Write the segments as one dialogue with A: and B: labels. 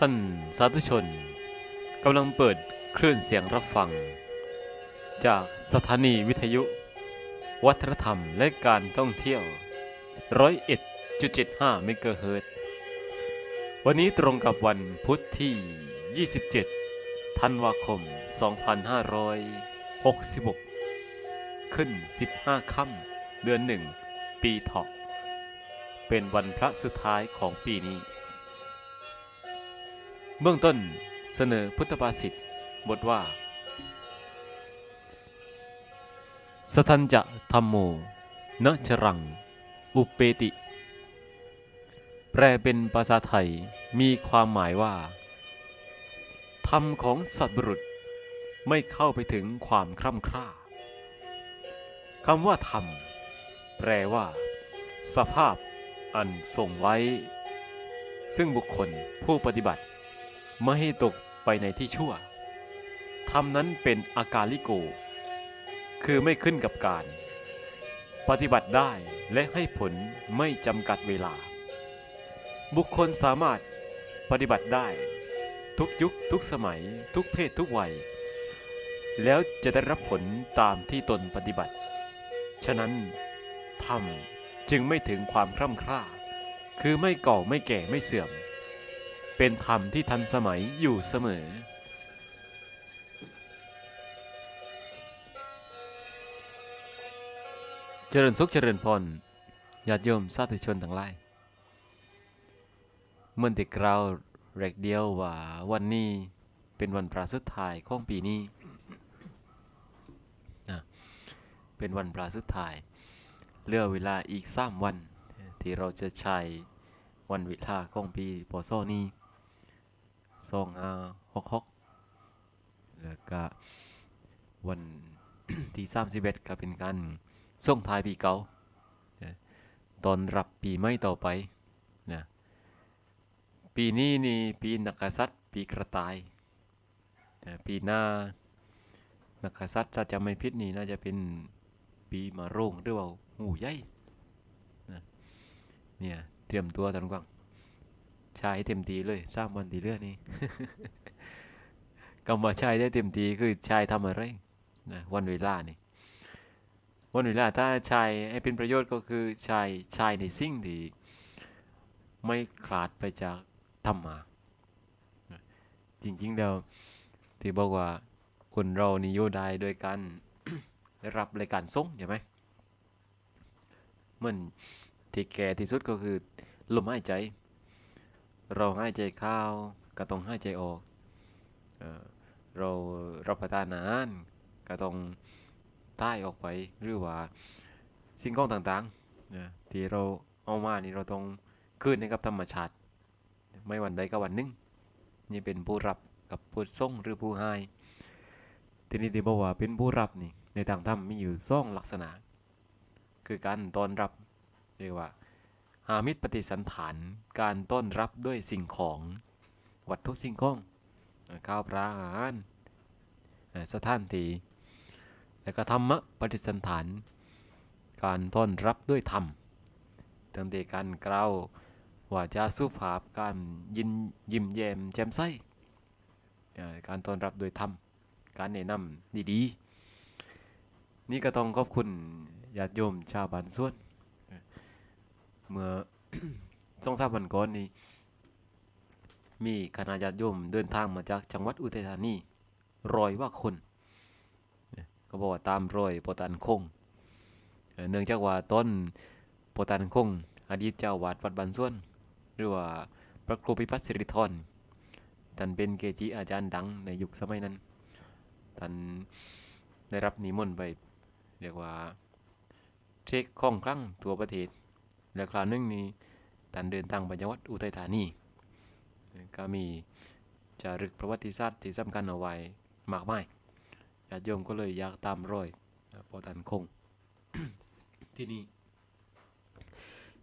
A: ท่านสาธุชนกำลังเปิดคลื่นเสียงรับฟัง จากสถานีวิทยุ วัฒนธรรมและการท่องเที่ยวร้อยเอ็ดจุดเจ็ดห้าเมกะเฮิรตวันนี้ตรงกับวันพุธที่ 27 ธันวาคม 2566 ขึ้น 15 ค่ำเดือนหนึ่งปีเถาะเป็นวันพระสุดท้ายของปีนี้ เบื้องต้นเสนอพุทธภาษิตบทว่า สทันจะธรรมโมนะจรัง อุปเปติ แปลเป็นภาษาไทยมีความหมายว่า ธรรมของสัตว์บุรุษไม่เข้าไปถึงความคร่ำคร่าคำว่าธรรม แปลว่า สภาพอันทรงไว้ ซึ่งบุคคลผู้ปฏิบัติ ไม่ให้ตกไปในที่ชั่วธรรมนั้นเป็นอากาลิโก คือไม่ขึ้นกับการ ปฏิบัติได้และให้ผลไม่จำกัดเวลา บุคคลสามารถปฏิบัติได้ ทุกยุคทุกสมัย ทุกเพศทุกวัย แล้วจะได้รับผลตามที่ตนปฏิบัติ ฉะนั้นธรรมจึงไม่ถึงความคร่ำคร่า คือไม่เก่าไม่แก่ไม่เสื่อม เป็นธรรมที่ทันสมัยอยู่เสมอ เจริญสุขเจริญพรญาติโยมสาธุชนทั้งหลายเมื่อติกราวแรกเดียวว่าวันนี้เป็นวันพระสุดท้ายของปีนี้นะเป็นวันพระสุดท้ายเหลือเวลาอีกสามวันที่เราจะใช้วันวิลาของปีปศนี้ สองห้าหกหกแล้วก็วันที่สามสิบเอ็ดก็เป็นการส่งท้ายปีเก่าตอนรับปีใหม่ต่อไปนะปีนี้นี่ปีนักษัตริย์ปีกระต่ายนะปีหน้านักษัตริย์ถ้าจะไม่ผิดนี่น่าจะเป็นปีมะโรงหรือว่าหูใหญ่นะเนี่ยเตรียมตัวตอนกวาง ใช้เต็มทีเลยสร้างวันทีเรื่อนี่กำว่าใช้ได้เต็มทีคือใช้ทำอะไรนะวันเวลานี่วันเวลาถ้าใช้ให้เป็นประโยชน์ก็คือใช้ใช้ในสิ่งที่ไม่ขลาดไปจากธรรมะจริงๆแล้วที่บอกว่าคนเรานี่อยู่ได้โดยการรับรายการส่งใช่ไหมมือนที่แก่ที่สุดก็คือลมหายใจ เราใหายใจเข้าก็ต้องใหายใจออกเอเรารับประทานอาหารก็ต้องใต้ออกไปหรือว่าสิ่งของต่างๆนะที่เราเอามานี่เราต้องคืนให้กับธรรมชาติ ไม่วันใดก็วันหนึ่งนี่เป็นผู้รับกับผู้ส่งหรือผู้ให้ทีนี้ที่บอกว่าเป็นผู้รับนี่ในทางธรรมมีอยู่สองลักษณะ คือการต้อนรับเรียกว่า หามิตรปฏิสันฐานการต้อนรับด้วยสิ่งของวัตถุสิ่งของข้าวปลาอาหารสถานที่และก็ธรรมะปฏิสันฐาน การต้อนรับด้วยธรรมตั้งแต่การกล่าวว่าจะสุภาพการยินยิ้มแย้มแจ่มใสการต้อนรับด้วยธรรม การแนะนำดีๆ นี่ก็ต้องขอบคุณญาติโยมชาวบ้านส่วน เมื่อสองสามวันก่อนนี้ มีคณะญาติโยมเดินทางมาจากจังหวัดอุทัยธานีรอยว่าคนก็บอกว่าตามรอยโปตันคง เนื่องจากว่าต้นโปตันคง อดีตเจ้าวาดวัดบันส่วน หรือว่าพระครูพิพัฒน์สิริธรท่านเป็นเกจิอาจารย์ดังในยุคสมัยนั้นท่านได้รับนิมนต์ไป เรียกว่าเช็คข้องครั้งทั่วประเทศ และคราวหนึงนี้ท่านเดินทางไปจังหวัดอุทัยธานีก็มีจารึกประวัติศาสตร์ที่สำคัญเอาไว้มากมายญาติโยมก็เลยอยากตามรอยปอตันคง ที่นี่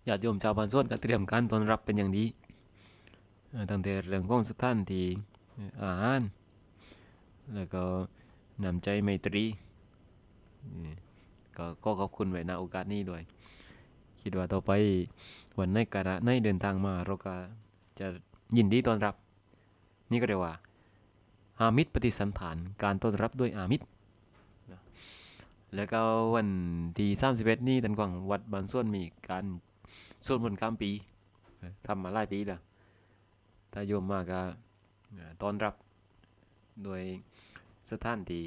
A: ญาติโยมชาวบ้านส่วนก็เตรียมการต้อนรับเป็นอย่างดีตั้งแต่เรื่องของสถานที่อ่าหาร แล้วก็นำใจไมตรีก็ก็ขอบคุณไว้ณโอกาสนี้ด้วย คิดว่าต่อไปวันในกาะในเดินทางมาเราก็จะยินดีต้อนรับ นี่ก็เรียกว่า อามิตรปฏิสันฐานการต้อนรับด้วยอามิตรแล้วก็วันที่31นี่ตันกวางวัดบางส่วนมีการสวดมนต์ข้ามปีทำมาหลายปีแล้วถ้าโยมมากก็ต้อนรับโดยสถานที่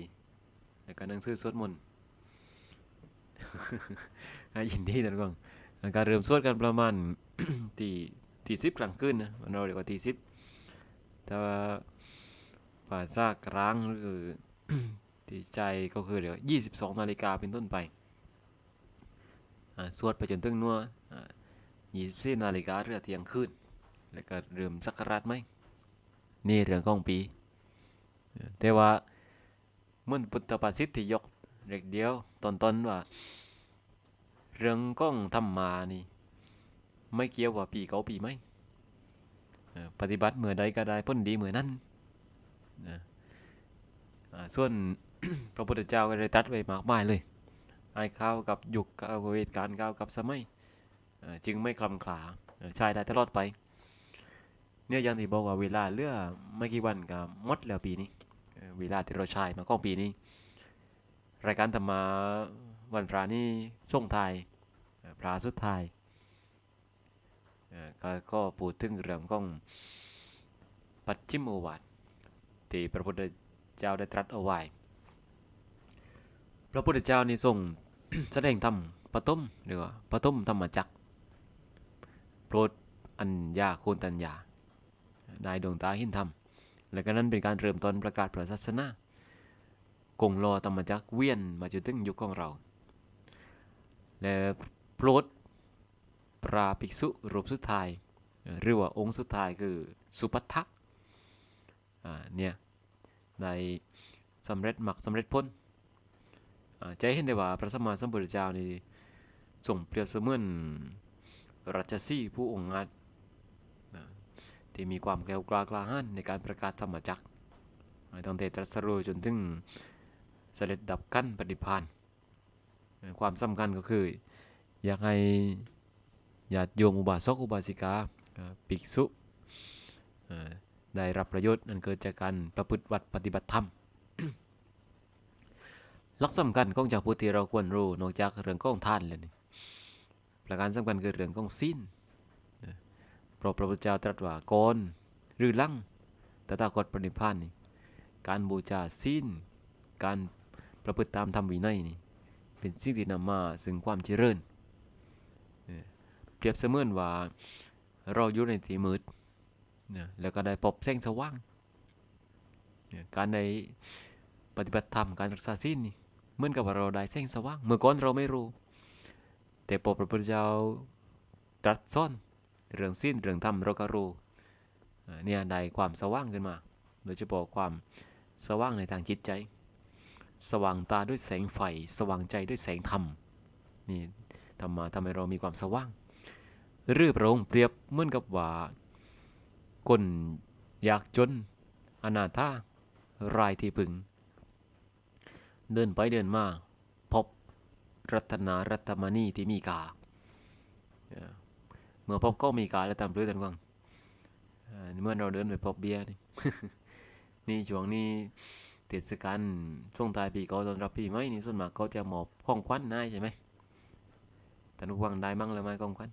A: แล้วก็หนังสือสวดมนต์ยินดีตันกวาง การเริ่มสวดกันประมาณที่ที่สิบกลางคืนนะมันเราเรียกว่าที่สิบแต่ว่าภาษากลางหรือที่ใจก็คือเดี๋ยวยี่สิบสองนาฬิกาเป็นต้นไปสวดไปจนถึงนัวยี่สิบสี่นาฬิกาเรือเที่ยงคืนแล้วก็เริ่มสักการะไหมนี่เรื่องของปี แต่ว่ามันพุทธภาษิที่ยกเด็กเดียวตอนต้นว่า เรื่องของธรรมานี่ ไม่เกี่ยวว่าปีเก่าปีไหมปฏิบัติเมื่อใดก็ได้พ้นดีเมื่อนั้นนะส่วนพระพุทธเจ้าก็ได้ตัดไว้มากมายเลยไอ้ข้าวกับยุคกับเวทการก้าวกับสมัยจึงไม่คลำขลาเอ่อใช้ได้ตลอดไป เนี่ยย่างที่บอกว่าเวลาเลือไม่กี่วันก็มดแล้วปีนี้เอ่อเวลาที่เราใช้มาของปีนี้ รายการธรรมา วันพระนี่ส่งทายพระสุดท้ายก็ก็พูดถึงเรื่องของปัจฉิมโอวาทที่พระพุทธเจ้าได้ตรัสเอาไว้พระพุทธเจ้านี่ทรงแสดงธรรมปฐมหรือว่าปฐมธรรมจักรโปรดอัญญาโคนตัญญาได้ดวงตาหินธรรม และก็นั้นเป็นการเริ่มต้นประกาศพระศาสนากงรอธรรมจักรเวียนมาจนถึงยุคของเรา และโปรดพระภิกษุรูปสุดท้ายเอ่อหรือว่าองค์สุดท้ายคือสุปัททะอ่าเนี่ยได้สำเร็จหมักสำเร็จพ้นอ่าจะเห็นได้ว่าพระสัมมาสัมพุทธเจ้านี่ทรงเปรียบเสมือนรัชสีผู้องค์อาจนที่มีความแกล้วกล้ากล้าหาญในการประกาศธรรมจักรตั้งแต่ตรัสรู้จนถึงเสด็จดับกั้นปฏิพานอ่า ความสำคัญก็คือ อยากให้ญาติโยมอุบาสกอุบาสิกาเอ่อภิกษุได้รับประโยชน์อันเกิดจากการประพฤติวัดปฏิบัติธรรมหลักสำคัญของชาวพุทธที่เราควรรู้นอกจากเรื่องของทานแล้วนี่ประการสำคัญคือเรื่องของศีลนะเพราะพระพุทธเจ้าตรัสว่าก่อนหรือลังตถาคตปรินิพพานนี่การบูชาศีลการประพฤติตามธรรมวินัยนี่ เป็นสิ่งที่นำมาซึ่งความเจริญเปรียบเสมือนว่าเราอยู่ในที่มืดนะแล้วก็ได้พบแสงสว่างการในปฏิบัติธรรมการรักษาศีลนี่เหมือนกับว่าเราได้แสงสว่าง เมื่อก่อนเราไม่รู้ แต่พอพระพุทธเจ้าตรัสสอนเรื่องศีลเรื่องธรรมเราก็รู้เนี่ยได้ความสว่างขึ้นมา โดยเฉพาะความสว่างในทางจิตใจ สว่างตาด้วยแสงไฟ สว่างใจด้วยแสงธรรมนี่ทำมาทำให้เรามีความสว่างหรือพระงเปรียบเหมือนกับว่าคนอยากจนอนาถารายที่พึง เดินไปเดินมา พบรัตนารัตมณีที่มีกา เมื่อพบก็มีกาแล้วตามเรื่องต่างเมื่อเราเดินไปพบเบียร์นี่ช่วงนี้ ทศกาลช่วงท้ายปีเก่าต้อนรับปีใหม่นี่ส่วนมากเขาจะหมอบของขวัญให้ใช่ไหมแต่นุกวังได้มั่งเลยไหมกองควัน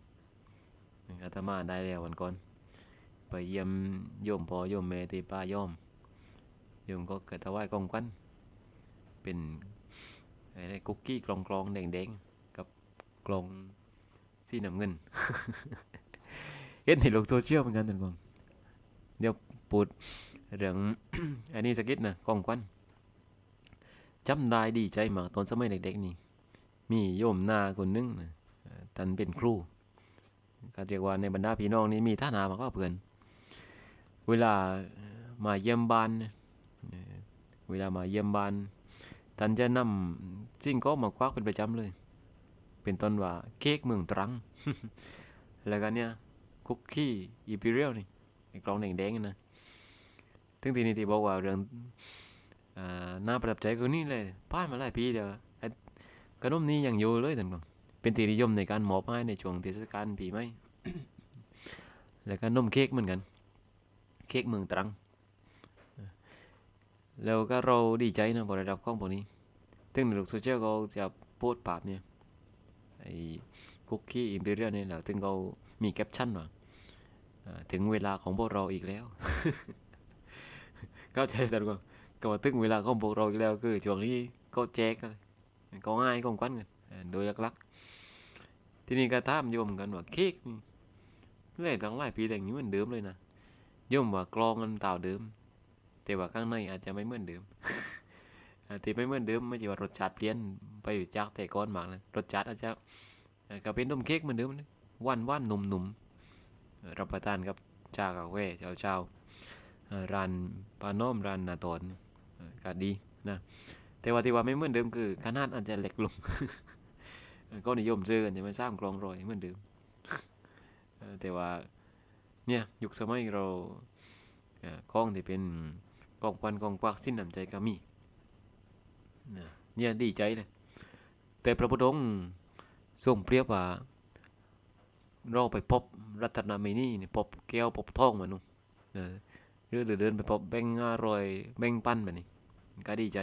A: อาตมาได้แล้ววันก่อน ไปเยี่ยมโยมพ่อโยมแม่ที่ป้าโยมโยมก็เกิดถวายกองควันเป็นอะไรคุกกี้กลองกลองๆแดงๆกับกลองสีน้ำเงินเห็นในโลกโซเชียลเหมือนกันทุกคนเดี๋ยวพูด เรื่องอันนี้สกิดนะกองควันจำได้ดีใจมากตอนสมัยเด็กๆนี่ มีโยมนาคนหนึงนะท่านเป็นครูก็เรียกว่าในบรรดาพี่น้องนี่มีท่านามากกว่าเพื่อน เวลามาเยี่ยมบ้าน เวลามาเยี่ยมบ้าน ท่านจะนำสิ่งก็มาควักเป็นประจำเลย เป็นต้นว่าเค้กเมืองตรัง แล้วก็เนี่ยคุกกี้อีพิเรียลนี่กล่องแดงๆนะ ถึงทีนี้ที่บอกว่าเรื่องอน่าประทับใจคือนี่เลยผ่านมาหลายปีเดียวขนมนี้ยังอยู่เลยท่านผู้ชมเป็นที่นิยมในการมอบให้ในช่วงเทศกาลปีใหม่แล้วก็นมเค้กเหมือนกัน เค้กเมืองตรัง แล้วก็เราดีใจนะพอได้รับของพวกนี้ซึ่งในโลกโซเชียลเขาจะโพสต์ภาพเนี่ยไอ้คุกกี้อิมพีเรียลเนี่ยแหละซึ่งเขามีแคปชั่นว่าถึงเวลาของพวกเราอีกแล้ว เข้าใจแต่ก็ก็ว่าถึงเวลาของพวกเราอีกแล้วคือช่วงนี้ก็แจกกันก็ง่ายของกันกันโดยหลักๆที่นี้ก็ถามโยมกันว่าเค้กนี่เรื่อยตั้งหลายปีแต่งนี้เหมือนเดิมเลยนะโยมว่ากลองมันเต่าเดิม แต่ว่าข้างในอาจจะไม่เหมือนเดิมอาที่ไม่เหมือนเดิมไม่ใช่ว่ารสชาติเปลี่ยนไปจากแต่ก่อนมากนะรสชาติอาจจะก็เป็นนมเค้กเหมือนเดิมนะหวานหวานนุ่มนุ่มๆรับประทานกับชากาแฟเช้าเช้าๆ ร้านปาน้อมร้านนาตอนก็ดีนะแต่ว่าที่ว่าไม่เหมือนเดิมคือขนาดอาจจะเล็กลง ก็นิยมซื้อกันจะไม่สร้างกรองรอยเหมือนเดิมแต่ว่าเนี่ยยุคสมัยเราเอ่อกล้องที่เป็นกล้องควันกล้องควักสิ้นน้ำใจก็มีเนี่ยดีใจเลยแต่พระพุทธองค์ทรงเปรียบว่าเราไปพบรัตนมินีนี่พบแก้วพบทองมานุ่นนะ หรือเดินไปพบแบงค์ร้อยแบงค์พันแบบนี้ก็ดีใจ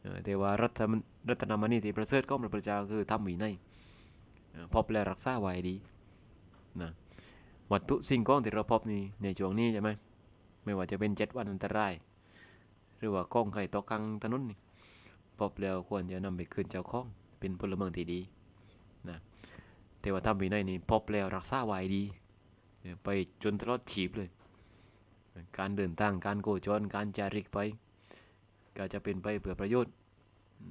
A: เออแต่ว่ารัตนรัตนมณีที่ประเสริฐก็พระจาคือทำวินัยพบและรักษาไว้ดีนะวัตถุสิ่งของที่เราพบนี่ในช่วงนี้ใช่ไหมไม่ว่าจะเป็นเจ็ดวันอันตราย หรือว่ากล้องไข่ตกกลางถนนนี่พบแล้วควรจะนำไปคืนเจ้าของเป็นพลเมืองที่ดีนะแต่ว่าทำวินัยนี่พบแล้วรักษาไว้ดี ไปจนตลอดชีพเลย การเดินทางการโคจรการจาริกไป ก็จะเป็นไปเพื่อประโยชน์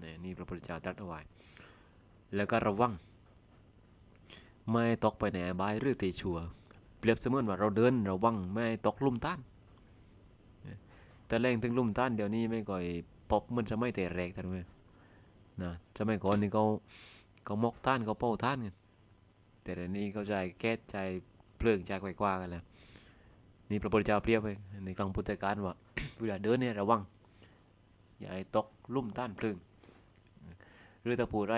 A: นี่นี่พระพุทธเจ้าตรัสเอาไว้แล้วก็ระวัง ไม่ตกไปในอบายหรือตีชัวเปรียบเสมือนว่าเราเดินระวังไม่ตกลุ่มต้านแต่แรงถึงลุ่มต้านเดี๋ยวนี้ไม่ก่อยพบมันจะไม่แต่แรกทันเว้ยนะจะไม่ก่อนนี่เขาเขามกต้านเขาเป้าต้านกันแต่เดี๋ยวนี้เขาใจแก๊สใจเพลิงใจไกวกว่ากันแล้ว นี่พระพุทธเจ้าเปรียบไว้ในครั้งพุทธกาลว่าเวลาเดินเนี่ยระวัง อย่าให้ตกลุ่มต้านเพลิงหรือถ้าพูดอะไร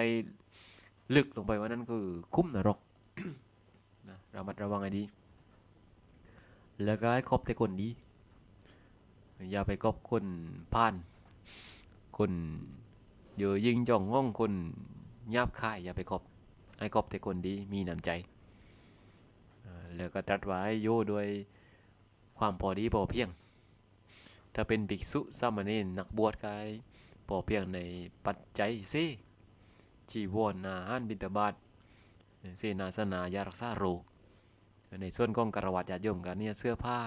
A: ลึกลงไปว่านั้นคือคุ้มนรกนะระมัดระวังให้ดี แล้วก็ให้คบแต่คนดี อย่าไปคบคนพ่าน คนเยอะยิงจ่องง่องคนยาบคายอย่าไปคบให้คบแต่คนดีมีน้ำใจ แล้วก็ตรัสไว้โยด้วย ความพอดีพอเพียง ถ้าเป็นภิกษุสามเณรนักบวชกายพอเพียงในปัจจัยสิจีวรอาหารบิณฑบาตเสนาสนายารักษาโรคในส่วนของกระวัติญาติโยมกันเนี่ยเสื้อผ้า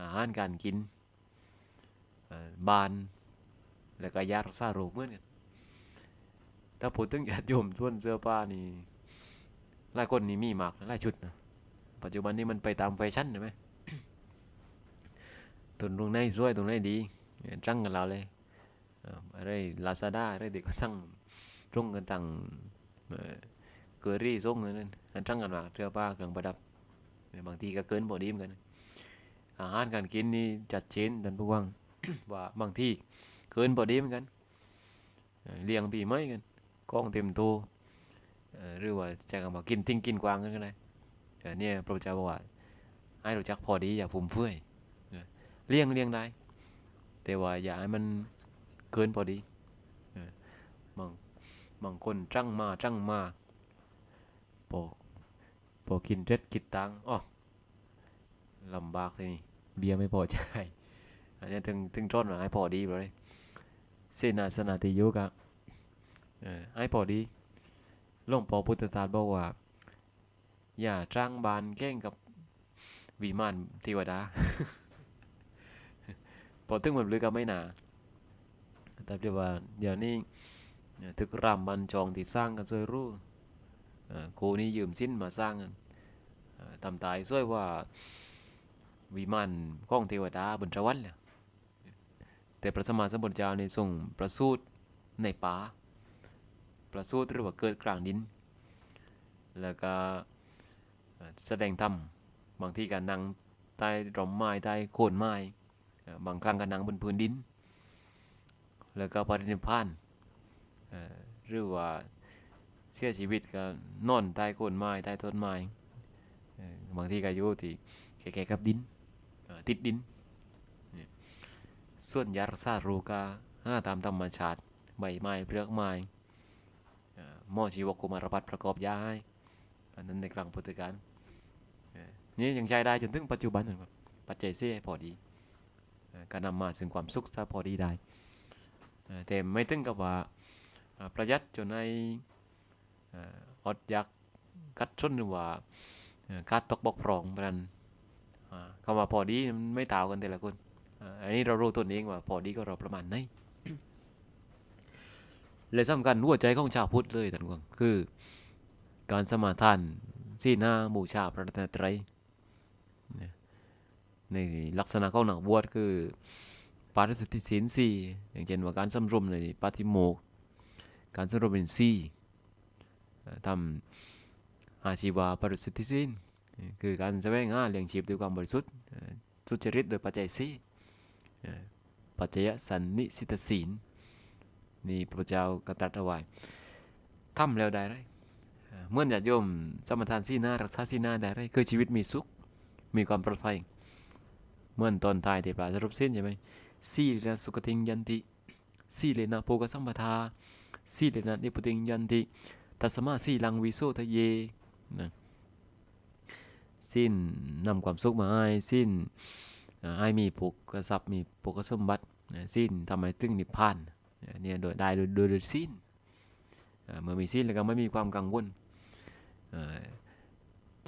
A: อาหารการกินบาน แล้วก็ยารักษาโรคเหมือนกันถ้าพูดถึงญาติโยมส่วนเสื้อผ้านี่หลายคนนี่มีมากหลายชุดนะปัจจุบันนี้มันไปตามแฟชั่นใช่ไหม ตุนตรงไหนสวยตรงไหนดีจังกันเราเลยอะไรลาซาด้าอะไรเด็กก็สั่งตรงกันต่างเกอรี่ส่งกันนั่นอันจังกันมากเสื้อผ้าเครื่องประดับบางทีก็เกินพอดีเหมือนกันอาหารการกินนี่จัดเจนท่านผู้ฟังว่าบางที่เกินพอดีเหมือนกันเลี้ยงปีไม่กันกล้องเต็มตัวหรือว่าจะกันมากินทิ้งกินกวางกันก็ได้เนี่ยพระเจ้าบอกว่าให้รู้จักพอดีอย่าฟุ่มเฟือย เลี้ยงเลี้ยงได้ แต่ว่าอย่าให้มันเกินพอดีบางบางคนจังมาจังมาพอพอกินเจ็ดกินตังอ๋อลำบากทีนี้เบียร์ไม่พอใจอันนี้ถึงถึงจนว่าให้พอดีเลยเสนาสนาติยุกะเออให้พอดีหลวงพ่อพุทธทาสบอกว่า อย่าจ้างบานแกล้งกับวิมานเทวดา พอถึงแบบลึกก็ไม่นาแต่เดี๋ยวว่าเดี๋ยวนี้เนี่ยทึกรำบันจองที่สร้างกันช่วยรู้ครูนี่ยืมสิ้นมาสร้างกันเอ่อทำตายช่วยว่าวิมานของเทวดาบนสวรรค์เนี่ยแต่พระสมมาสัมพุทธเจ้าในทรงประสูติในป่าประสูติหรือว่าเกิดกลางดิน แล้วก็แสดงธรรมบางทีก็นั่งใต้ร่มไม้ใต้โคนไม้ บางครั้งก็นั่งบนพื้นดิน แล้วก็ปรินิพานหรือว่าเสียชีวิตก็นอนใต้โคนไม้ใต้ต้นไม้บางทีก็อยู่ที่แก่ๆกับดินติดดิน ส่วนยารักษาโรคาห้าตามธรรมชาติ ใบไม้เปลือกไม้หม้อชีวกุมารพัฒประกอบยาให้อันนั้นในครั้งพุทธกาลนี่ยังใช้ได้จนถึงปัจจุบันนะครับปัจเจเสียพอดี การนำมาซึ่งความสุขซะพอดีได้เอ่อแต่ไม่ถึงกับว่าประหยัดจนในอดอยากกัดชนหรือว่าเอ่อขาดตกบกพร่องเพราะนั้นคำว่าพอดีมันไม่ต่างกันแต่ละคนอันนี้เรารู้ตัวเองว่าพอดีก็เราประมาณไหนและสำคัญหัวใจของชาวพุทธเลยท่านผู้ชมคือการสมาทานสีหน้าบูชาพระรัตนตรัยเนี่ย ในลักษณะของนักบวชคือปาริสุทธิศีลสี่อย่างเช่นว่าการสำรวมในปฏิโมกข์การสำรวมเป็นสี่ทำอาชีวะปาริสุทธิศีลคือการแสวงหาเลี้ยงชีพด้วยความบริสุทธิ์สุจริตโดยปัจจัยสี่ปัจจยสันนิสิตศีลนี่พระเจ้ากตรัสเอาไว้ทำแล้วได้ไรเอ่อเมื่อญาติโยมสมทานสีหน้ารักษาสีหน้าได้ไรคือชีวิตมีสุขมีความปลอดภัย เหมื่อนตอนท้ายที่ปลาสรุปสิ้นใช่ไหมสีเลนะสุขติงยันติสีเลนะโภกสัมปทาสีเลนะนิพุติงยันติตัสมาสีลังวิโสทะเยนะสิ้นนำความสุขมาให้สิ้นให้มีปุกกทรัพมีปุกสมบัติสิ้นทำให้ถึงนิพพานเนี่ยโดยได้โดยโดยโดสิ้นเมื่อมีสิ้นแล้วก็ไม่มีความกังวล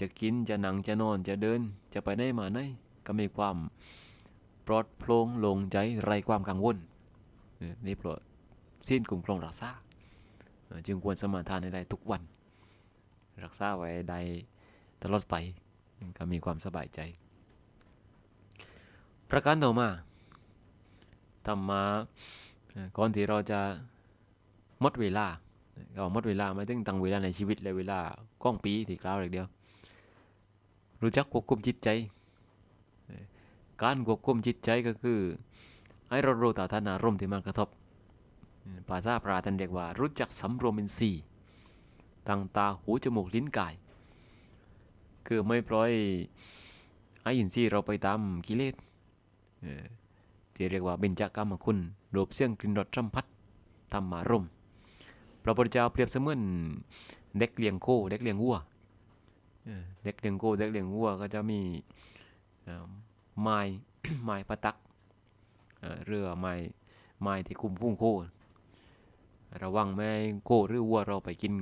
A: จะกินจะนั่งจะนอนจะเดินจะไปไหนมาไหน ก็มีความปลอดโปร่งลงใจไร้ความกังวลนี่เพราะสิ้นคุ้มครองรักษาจึงควรสมาทานให้ได้ทุกวัน รักษาไว้ได้ตลอดไปก็มีความสบายใจ ประการต่อมาธรรมะก่อนที่เราจะหมดเวลาก็หมดเวลาไม่ถึงตั้งเวลาในชีวิตเลยเวลาก้องปีที่กล่าวอย่างเดียว รู้จักควบคุมจิตใจ การควบคุมจิตใจก็คือ ให้เรารู้ต่อท่านอารมณ์ที่มากระทบเอ่อภาษาพระท่านเรียกว่า รู้จักสำรวมเป็นสี่ตั้งตาหูจมูกลิ้นกาย คือไม่ปล่อยไอ้ยินซี่เราไปตามกิเลสที่เรียกว่าเบญจกรรมคุณรูปเสียงกลิ่นรสสัมผัสธรรมารมณ์พระพุทธเจ้าเปรียบเสมือนเด็กเลี้ยงโคเด็กเลี้ยงวัวเด็กเลี้ยงโคเด็กเลี้ยงวัวก็จะมี ไม้ไม้ประตักเรือไม้ไม้ที่คุมพุ่งโคระวังไม่ให้โคหรือวัวเราไปกิน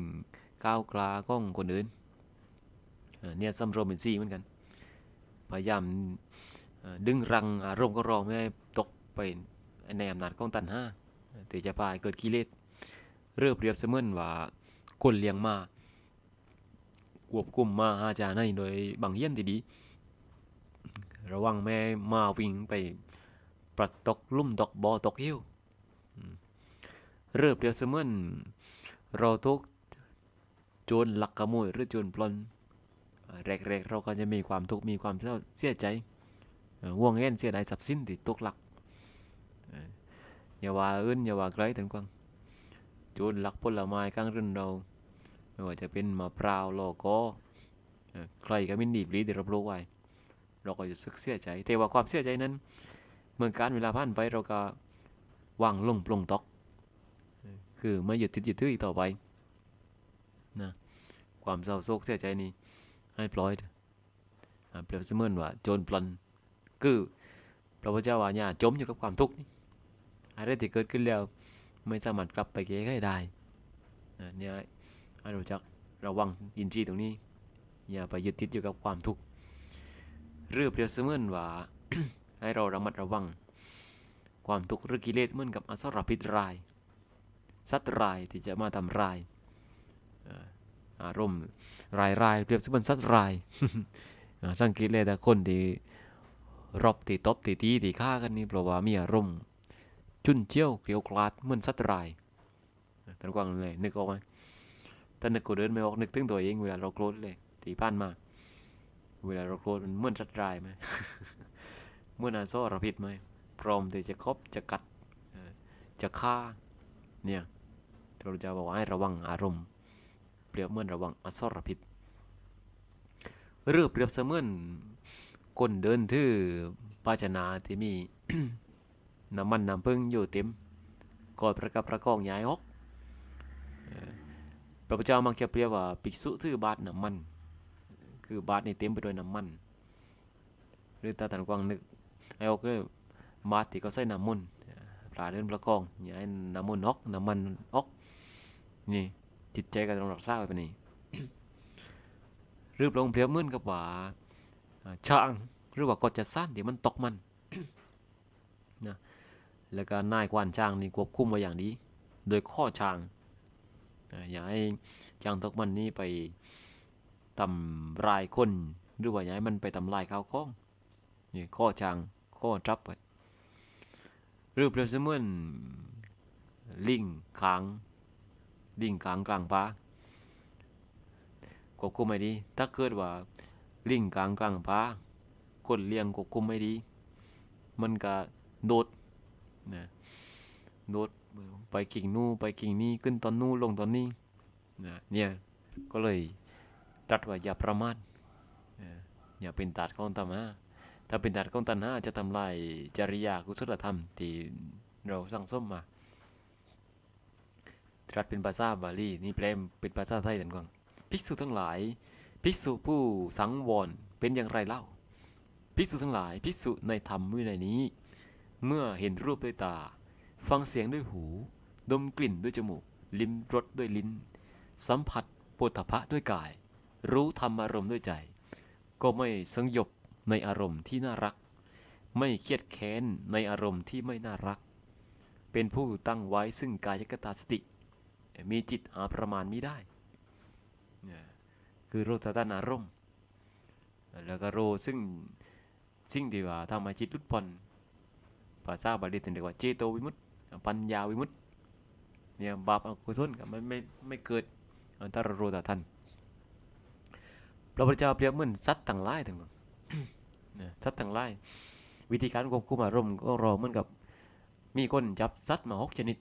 A: ก้าวกลาก้องคนอื่นเนี่ยสำรมเป็นสี่เหมือนกัน พยายามดึงรังอารมณ์ก็รองไม่ให้ตกไปในอำนาจของตัณหาที่จะพาให้เกิดกิเลสเรือเปรียบเสมือนว่าคนเลี้ยงมาควบคุมมาอาจารย์ให้โดยบางเยี่ยนทีดี ระวังไม่มาวิ่งไปปลัดตกลุ่มตกบอตกหิ้วเรือเปรียบเสมือนเราทุกโจรลักขโมยหรือโจรปล้นแรกๆเราก็จะมีความทุกข์มีความเสียใจเอ่วงเห็นเสียดายทรัพย์สินที่ตกหลักอย่าว่าอื่นอย่าว่าไกลถึงกวางโจรลักผลไม้ข้างรื่นเรา ไม่ว่าจะเป็นมะพร้าวโลโก้เอ่อใครก็มินดีบรีที่รับรู้ไว้ เราก็จะสึกเสียใจ แต่ว่าความเสียใจนั้น เมื่อการเวลาผ่านไปเราก็วางลงปลงตอก คือไม่หยุดติดหยุดทื่ออีกต่อไปนะความเศร้าโศกเสียใจนี้ให้ปล่อยเอาเปรียบเสมือนว่าโจรปล้นคือพระพุทธเจ้าว่าอย่าจมอยู่กับความทุกข์นี่อะไรที่เกิดขึ้นแล้วไม่สามารถกลับไปแก้ไขได้นะเนี่ยให้รู้จักระวังยินทรีตรงนี้ อย่าไปยึดติดอยู่กับความทุกข์ หรือเปรียบเสมือนว่า ให้เราระมัดระวัง ความทุกข์หรือกิเลสเหมือนกับอสรพิษราย สัตว์รายที่จะมาทำรายอารมณ์รายรายเปรียบเสมือนสัตว์รายอ่าสังเกตเลยแต่คนที่รบตีตบตีตีตีฆ่ากันนี่เพราะว่ามีอารมณ์จุนเจียวเกลียวกลาดเหมือนสัตว์รายท่านกวางเลยนึกออกไหมถ้านึกก็เดินไม่ออกนึกถึงตัวเองเวลาเราโกรธเลยตีผ่านมา เวลาเราโกรธมันเหมือนสัตว์ร้ายไหมเมื่อนอาโซรพิษไหมพร้อมที่จะคบจะกัดจะฆ่าเนี่ยเราจะบอกว่าให้ระวังอารมณ์เปรียบเหมือนระวังอสรพิษหรือเปรียบเสมือนคนเดินถือภาชนะที่มีน้ำมันน้ำพึ่งอยู่เต็มกอดประกับประกองย้ายออกพระพุทธเจ้ามักจะเปรียบว่า ภิกษุถือบาตรน้ำมัน คือบาตรนี่เต็มไปด้วยน้ำมัน หรือตาถันกวางนึกไอ้ออกเลยบาตรที่เขาใส่น้ำมันต์พระเดินประกองอย้ายน้ำมันออกน้ำมันออกนี่จิตใจก็ต้องรักษาไว้ปานนี้หรือพระองเปรียบเหมือนกับว่าอ่างหรือว่ากอจะสั้นเดี๋ยวมันตกมันนะแล้วก็นายควนช้างนี่ควบคุมไว้อย่างดี โดยข้อช้างอย่าให้ช้างตกมันนี้ไป ทำลายคนหรือว่าอย่าให้มันไปทำลายข้าวของนี่ข้อช้างข้อจับไว้หรือเปรียบเสมือนลิงขางลิงขางกลางป่าควบคุมไม่ดีถ้าเกิดว่าลิงกลางกลางป่ากดเลี้ยงควบคุมไม่ดี มันก็โดดนะโดดไปกิ่งนู่นไปกิ่งนี้ขึ้นตอนนู่นลงตอนนี้นะเนี่ยก็เลย ตรัดว่าอย่าประมาทนะอย่าเป็นตัดของตัณหาถ้าเป็นตัดของตัณหาจะทำลายจริยากุศลธรรมที่เราสั่งสมมา ตรัสเป็นภาษาบาลีนี่แปลเป็นภาษาไทยกันก่อนภิกษุทั้งหลาย ภิกษุผู้สังวรเป็นอย่างไรเล่า ภิกษุทั้งหลายภิกษุในธรรมวินัยนี้ เมื่อเห็นรูปด้วยตา ฟังเสียงด้วยหู ดมกลิ่นด้วยจมูก ลิ้มรสด้วยลิ้น สัมผัสโปฏฐพะด้วยกาย รู้ธรรมอารมณ์ด้วยใจ ก็ไม่สงบในอารมณ์ที่น่ารัก ไม่เครียดแค้นในอารมณ์ที่ไม่น่ารัก เป็นผู้ตั้งไว้ซึ่งกายกตาสติ มีจิตหาประมาณมิได้ คือโรตตานารมณ์แล้วก็โรซึ่งสิ่งที่ว่าทำให้จิตลุดพ้นภาษาบาลีถึงเรียกว่าเจโตวิมุตติ ปัญญาวิมุตติเนี่ยบาปอกุศลก็ไม่ไม่ไม่เกิดถ้าเรารู้แต่ทัน พระพุทธเจ้าเปรียบเหมือนสัตว์ทั้งหลายทั้งหมดเนี่ยสัตว์ทั้งหลายวิธีการควบคุมอารมณ์ก็รอเหมือนกับมีคนจับสัตว์มาหกชนิด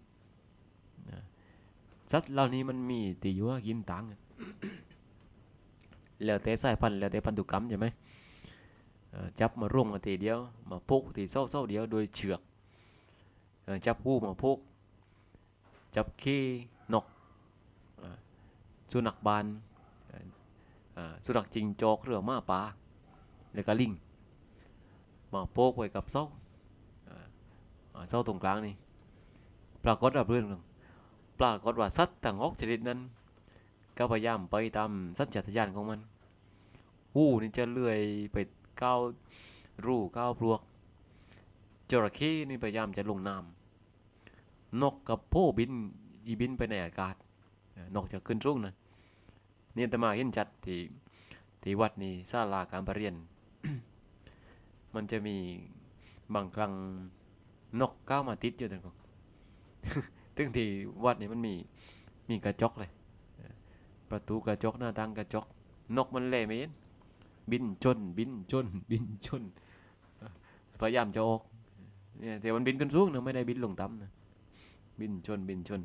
A: สัตว์เหล่านี้มันมีตีอยู่ว่ากินต่างแล้วแต่สายพันธุ์แล้วแต่พันธุกรรมใช่ไหมจับมาร่วมกันทีเดียว มาพกทีเศร้าๆเดียวโดยเชือกจับผู้มาพกจับขี้นกสุนัขบาน สุนัขจิงจอกเรือมาป่าแล้วก็ลิงมาโปกไว้กับเศร้าเอ่อเอ่อเศร้าตรงกลางนี่ปรากฏว่าเรื่องนึงปรากฏว่าสัตว์ต่างหกชนิดนั้น ก็พยายามไปตามสัญชาตญาณของมันหูนี่จะเลื่อยไปก้าวรูก้าวปลวกจระเข้นี่พยายามจะลงน้ำนกกับโพบินอีบินไปในอากาศนกจะขึ้นสูงนะ นี่ตมาเห็นจัดที่ที่วัดนี่ศาลาการประเรียน มันจะมีบางครั้งนกก้าวมาติดอยู่ตรงนั้นซึ่งที่วัดนี่มันมีมีกระจกเลย ประตูกระจกหน้าต่างกระจก นกมันเล่ไม่เห็นบินชนบินชนบินชนพยายามจะออกเนี่ยแต่มันบินขึ้นสูงนะไม่ได้บินลงต่ำนะบินชนบินชน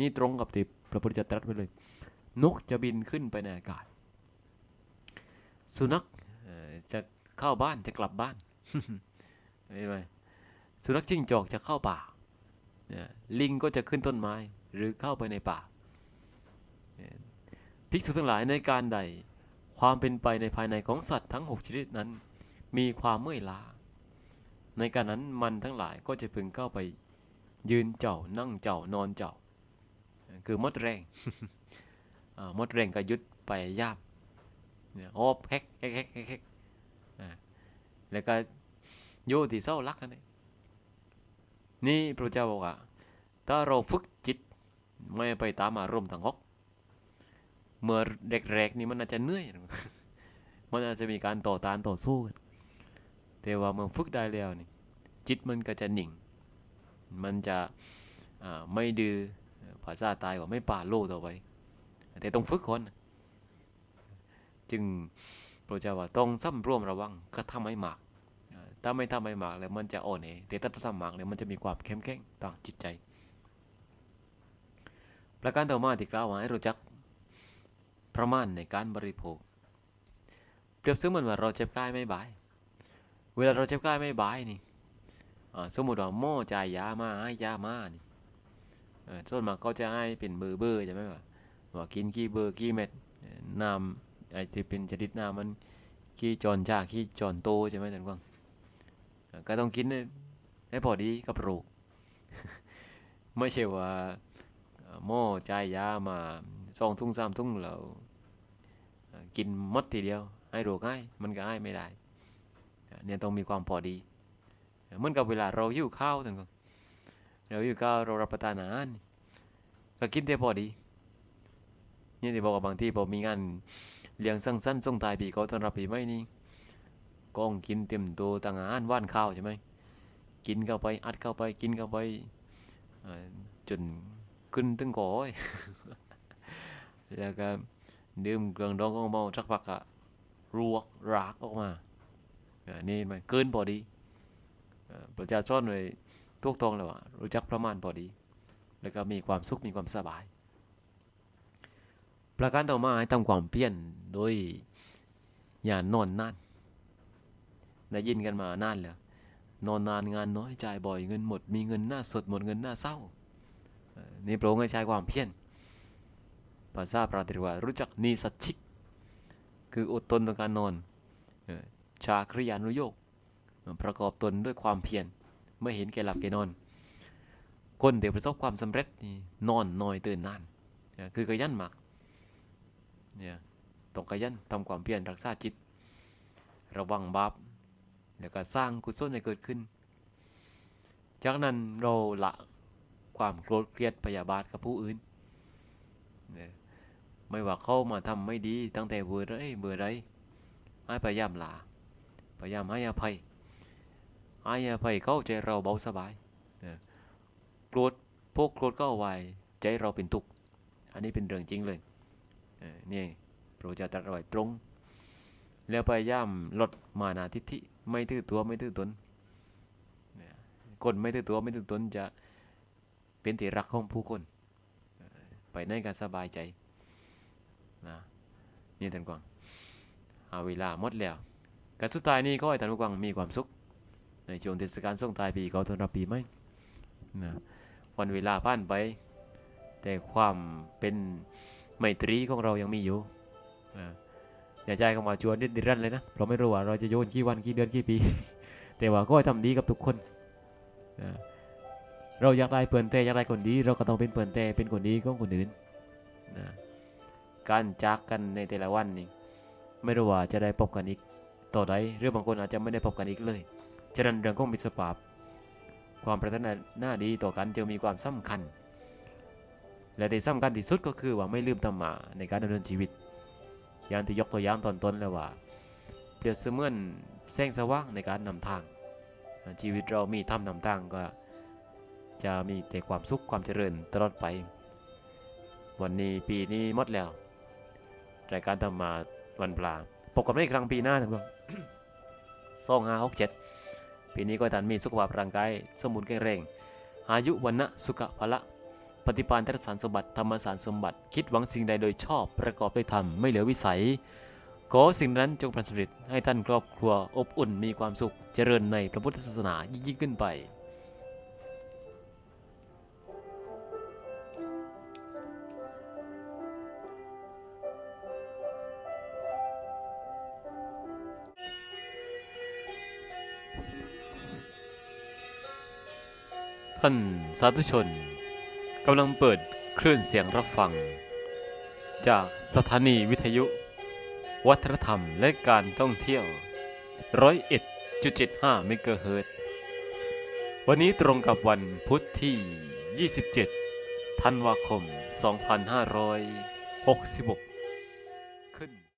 A: นี่ตรงกับที่พระพุทธเจ้าตรัสไว้เลย นกจะบินขึ้นไปในอากาศ สุนัขจะเข้าบ้านจะกลับบ้านเห็นไหมสุนัขจิ้งจอกจะเข้าป่า ลิงก็จะขึ้นต้นไม้หรือเข้าไปในป่า ภิกษุทั้งหลายในการใด ความเป็นไปในภายในของสัตว์ทั้งหกชนิดนั้น มีความเมื่อยล้า ในการนั้นมันทั้งหลายก็จะพึงเข้าไปยืนเจ้านั่งเจ้านอนเจ้า คือมดแรง มดแรงก็ยุดไปยาบโอบแฮกแฮกแฮกแฮกแล้วก็โยที่เศร้ารักกันนี่นี่พระเจ้าบอกว่าถ้าเราฝึกจิตไม่ไปตามอารมณ์ทางหกเมื่อแรกๆนี่มันอาจจะเหนื่อย มันอาจจะมีการต่อต้านต่อสู้กันแต่ว่าเมื่อฝึกได้แล้วนี่จิตมันก็จะหนิ่ง มันจะไม่ดื้อภาษาตายว่าไม่ป่าโลต่อไป แต่ต้องฝึกก่อนจึงพระเจ้าว่าต้องซ้ำร่วมระวังก็ทำให้มาก ถ้าไม่ทำให้มากแล้วมันจะอ่อนแอแต่ถ้าทำหมากแล้วมันจะมีความเข้มแข็งต่างจิตใจ ประการต่อมาที่กล่าวมาให้รู้จักประมาณในการบริโภค เปรียบเสมือนว่าเราเจ็บกายไม่บาย เวลาเราเจ็บกายไม่บายนี่สมมติว่าหม้อจ่ายยามาให้ยามานี่ส่วนมากเขาจะให้เป็นเบอร์เบอร์ใช่ไหมว่า ว่ากินกี่เบอร์กี่เม็ดน้ำไอ้ที่เป็นชนิดน้ำมันกี่จอนชากี่จอนโตใช่ไหมท่านกวางก็ต้องกินให้ให้พอดีกับโรคไม่ใช่ว่าหม้อจ่ายยามาสองทุ่งสามทุ่งเอ่อกินมดทีเดียวให้โรคให้มันก็ให้ไม่ได้เนี่ยต้องมีความพอดีเหมือนกับเวลาเราหิวข้าวต่างกันเราหิวข้าวเรารับประทานอาหารนี่ก็กินแต่พอดี นี่ที่บอกว่าบางทีพอมีงานเลี้ยงสังสรรค์ส่งทายปีเขาต้อนรับปีใหม่นี่ก้องกินเต็มตัวต่างอาหารว่านข้าวใช่ไหมกินเข้าไปอัดเข้าไปกินเข้าไปจนขึ้นตึงก่อยแล้วก็ดื่มเครื่องดองของเมาสักพักอะรวกรากออกมาอนี่มันเกินพอดีประชาชนเลยทุกตองเลยว่ารู้จักประมาณพอดี แล้วก็มีความสุขมีความสบาย ประการต่อมาให้ทำความเพียรโดยอย่านอนนานได้ยินกันมานานแล้วนอนนานงานน้อยจ่ายบ่อยเงินหมด มีเงินหน้าสดหมดเงินหน้าเศร้านี่โปรงให้ใช้ความเพียรภาษาปราติว่ารู้จักนิสัชชิก คืออดทนต่อการนอนชาคริยานุโยกประกอบตนด้วยความเพียรไม่เห็นแก่หลับแก่นอน คนเดี๋ยวประสบความสำเร็จนี่นอนน้อยตื่นนานคือขยันมาก เนี่ยต้องขยันทำความเพียรรักษาจิต ระวังบาปแล้วก็สร้างกุศลให้เกิดขึ้น จากนั้นเราละความโกรธเกลียดพยาบาทกับผู้อื่นเนี่ยไม่ว่าเขามาทำไม่ดีตั้งแต่เบอร์ไรเบอร์ไรให้พยายามลาพยายามให้อภัยให้อภัยเข้าใจเราเบาสบายโกรธพวกโกรธก็เอาไว้ใจเราเป็นทุกข์อันนี้เป็นเรื่องจริงเลย นี่พระพุทธเจ้าตรัสไว้ตรง แล้วพยายามลดมานาทิฐิไม่ถือตัวไม่ถือตนคนไม่ถือตัวไม่ถือตนจะเป็นที่รักของผู้คน ไปในการสบายใจนะนี่ท่านกวางเอาเวลาหมดแล้วการสุดท้ายนี้ก็ให้ท่านผู้ฟังมีความสุข ในช่วงเทศกาลส่งท้ายปีเขาต้อนรับปีใหมนะวันเวลาผ่านไป แต่ความเป็น ไมตรีของเรายังมีอยู่อย่าใจเข้ามาชวนนิดนิรันเลยนะเราไม่รู้ว่าเราจะโยนกี่วันกี่เดือนกี่ปี แต่ว่าก็ให้ทำดีกับทุกคนเราอยากได้เปิ่นแต่อยากได้คนดี เราก็ต้องเป็นเปิ่นแต่เป็นคนดีของคนอื่นนะการจากกันในแต่ละวันนี่ไม่รู้ว่าจะได้พบกันอีกต่อใดหรือบางคนอาจจะไม่ได้พบกันอีกเลยฉะนั้นเรื่องของมิตรภาพ ความปรารถนาหน้าดีต่อกันจึงมีความสำคัญ และที่สำคัญที่สุดก็คือว่าไม่ลืมธรรมะในการดำเนินชีวิต อย่างที่ยกตัวอย่างตอนต้นแล้วว่า เปรียบเสมือนแสงสว่างในการนำทาง ชีวิตเรามีธรรมนำทางก็จะมีแต่ความสุขความเจริญตลอดไป วันนี้ปีนี้หมดแล้วรายการธรรมาวันปลาพบกันได้อีกครั้งปีหน้าท่านผู้ชมสองห้าหกเจ็ดปีนี้ก็ท่านมีสุขภาพร่างกายสมบูรณ์แข็งแรงอายุวันนะสุขภละ ปฏิปานทรสารสมบัติธรรมสารสมบัติ คิดหวังสิ่งใดโดยชอบประกอบด้วยธรรมไม่เหลือวิสัย ขอสิ่งนั้นจงประสบผลให้ท่านครอบครัวอบอุ่นมีความสุขเจริญในพระพุทธศาสนายิ่งขึ้นไปท่านสาธุชน กำลังเปิดคลื่นเสียงรับฟัง จากสถานีวิทยุ วัฒนธรรมและการท่องเที่ยว 101.75เมกะเฮิรตวันนี้ตรงกับวันพุธที่ 27 ธันวาคม 2566